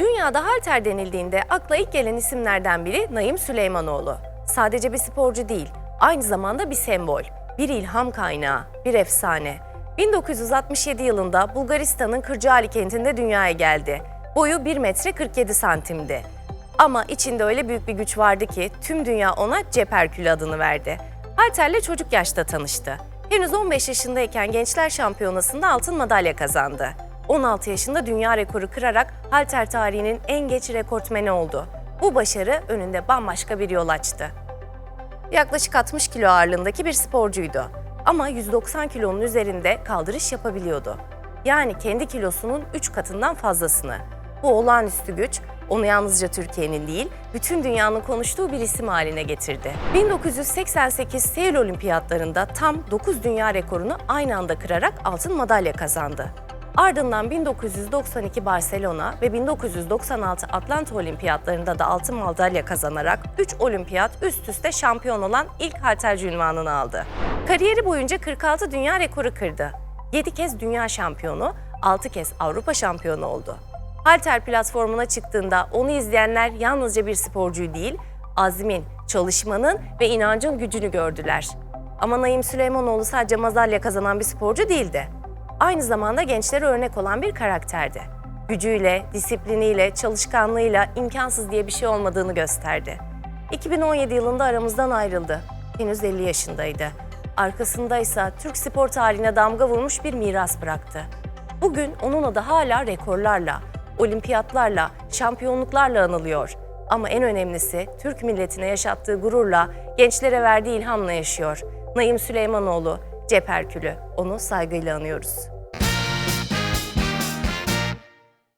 Dünyada halter denildiğinde akla ilk gelen isimlerden biri Naim Süleymanoğlu. Sadece bir sporcu değil, aynı zamanda bir sembol, bir ilham kaynağı, bir efsane. 1967 yılında Bulgaristan'ın Kırcaali kentinde dünyaya geldi. Boyu 1 metre 47 santimdi. Ama içinde öyle büyük bir güç vardı ki tüm dünya ona Ceperkül adını verdi. Halter'le çocuk yaşta tanıştı. Henüz 15 yaşındayken Gençler Şampiyonası'nda altın madalya kazandı. 16 yaşında dünya rekoru kırarak halter tarihinin en geç rekortmeni oldu. Bu başarı önünde bambaşka bir yol açtı. Yaklaşık 60 kilo ağırlığındaki bir sporcuydu. Ama 190 kilonun üzerinde kaldırış yapabiliyordu. Yani kendi kilosunun 3 katından fazlasını. Bu olağanüstü güç onu yalnızca Türkiye'nin değil, bütün dünyanın konuştuğu bir isim haline getirdi. 1988 Seul Olimpiyatlarında tam 9 dünya rekorunu aynı anda kırarak altın madalya kazandı. Ardından 1992 Barcelona ve 1996 Atlanta Olimpiyatlarında da altın madalya kazanarak 3 olimpiyat üst üste şampiyon olan ilk halterci ünvanını aldı. Kariyeri boyunca 46 dünya rekoru kırdı. 7 kez dünya şampiyonu, 6 kez Avrupa şampiyonu oldu. Halter platformuna çıktığında onu izleyenler yalnızca bir sporcuyu değil, azmin, çalışmanın ve inancın gücünü gördüler. Ama Naim Süleymanoğlu sadece madalya kazanan bir sporcu değildi aynı zamanda gençlere örnek olan bir karakterdi. Gücüyle, disipliniyle, çalışkanlığıyla imkansız diye bir şey olmadığını gösterdi. 2017 yılında aramızdan ayrıldı. Henüz 50 yaşındaydı. Arkasında ise Türk spor tarihine damga vurmuş bir miras bıraktı. Bugün onun adı hala rekorlarla, olimpiyatlarla, şampiyonluklarla anılıyor. Ama en önemlisi Türk milletine yaşattığı gururla, gençlere verdiği ilhamla yaşıyor. Naim Süleymanoğlu, Ceperkülü. Onu saygıyla anıyoruz.